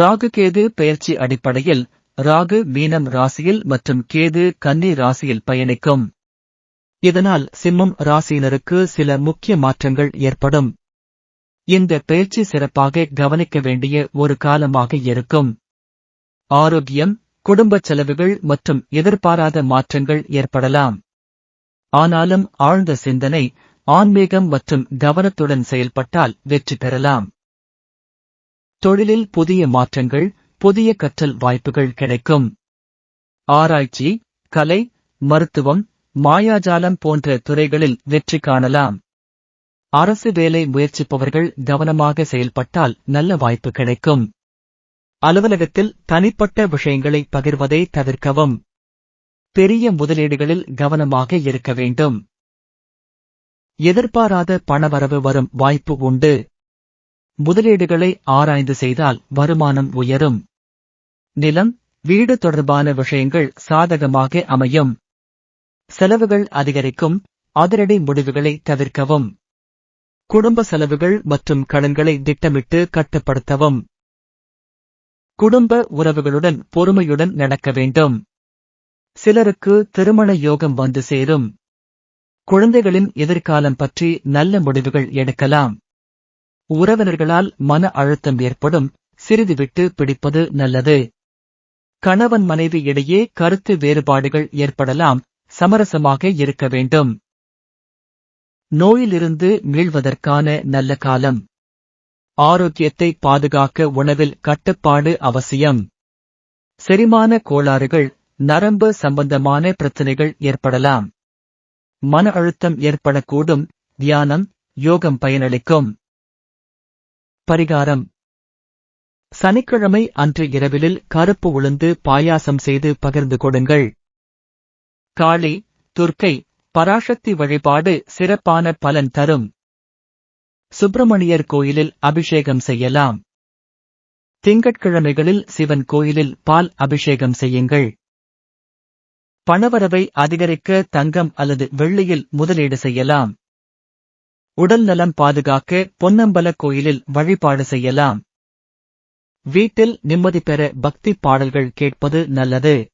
ராகு கேது பெயர்ச்சி அடிப்படையில் ராகு மீனம் ராசியில் மற்றும் கேது கன்னி ராசியில் பயணிக்கும். இதனால் சிம்மம் ராசியினருக்கு சில முக்கிய மாற்றங்கள் ஏற்படும். இந்த பயிற்சி சிறப்பாக கவனிக்க வேண்டிய ஒரு காலமாக இருக்கும். ஆரோக்கியம் குடும்ப செலவுகள் மற்றும் எதிர்பாராத மாற்றங்கள் ஏற்படலாம். ஆனாலும் ஆழ்ந்த சிந்தனை ஆன்மீகம் மற்றும் கவனத்துடன் செயல்பட்டால் வெற்றி பெறலாம். தொழிலில் புதிய மாற்றங்கள் புதிய கற்றல் வாய்ப்புகள் கிடைக்கும். ஆராய்ச்சி கலை மருத்துவம் மாயாஜாலம் போன்ற துறைகளில் வெற்றி காணலாம். அரசு வேலை முயற்சிப்பவர்கள் கவனமாக செயல்பட்டால் நல்ல வாய்ப்பு கிடைக்கும். அலுவலகத்தில் தனிப்பட்ட விஷயங்களை பகிர்வதை தவிர்க்கவும். பெரிய முதலீடுகளில் கவனமாக இருக்க வேண்டும். எதிர்பாராத பணவரவு வரும் வாய்ப்பு உண்டு. முதலீடுகளை ஆராய்ந்து செய்தால் வருமானம் உயரும். நிலம் வீடு தொடர்பான விஷயங்கள் சாதகமாக அமையும். செலவுகள் அதிகரிக்கும் அதிரடி முடிவுகளை தவிர்க்கவும். குடும்ப செலவுகள் மற்றும் கடன்களை திட்டமிட்டு கட்டுப்படுத்தவும். குடும்ப உறவுகளுடன் பொறுமையுடன் நடக்க வேண்டும். சிலருக்கு திருமண யோகம் வந்து சேரும். குழந்தைகளின் எதிர்காலம் பற்றி நல்ல முடிவுகள் எடுக்கலாம். உறவினர்களால் மன அழுத்தம் ஏற்படும் சிறிது விட்டு பிடிப்பது நல்லது. கணவன் மனைவி இடையே கருத்து வேறுபாடுகள் ஏற்படலாம் சமரசமாக இருக்க வேண்டும். நோயிலிருந்து மீள்வதற்கான நல்ல காலம். ஆரோக்கியத்தை பாதுகாக்க உணவில் கட்டுப்பாடு அவசியம். செரிமான கோளாறுகள் நரம்பு சம்பந்தமான பிரச்சனைகள் ஏற்படலாம். மன அழுத்தம் ஏற்படக்கூடும் தியானம் யோகம் பயனளிக்கும். பரிகாரம். சனிக்கிழமை அன்று இரவிலில் கருப்பு உளுந்து பாயாசம் செய்து பகிர்ந்து கொடுங்கள். காளி துர்க்கை பராசக்தி வழிபாடு சிறப்பான பலன் தரும். சுப்பிரமணியர் கோயிலில் அபிஷேகம் செய்யலாம். திங்கட்கிழமைகளில் சிவன் கோயிலில் பால் அபிஷேகம் செய்யுங்கள். பணவரவை அதிகரிக்க தங்கம் அல்லது வெள்ளியில் முதலீடு செய்யலாம். உடல் நலம் பாதுகாக்க பொன்னம்பல கோயிலில் வழிபாடு செய்யலாம். வீட்டில் நிம்மதி பெற பக்தி பாடல்கள் கேட்பது நல்லது.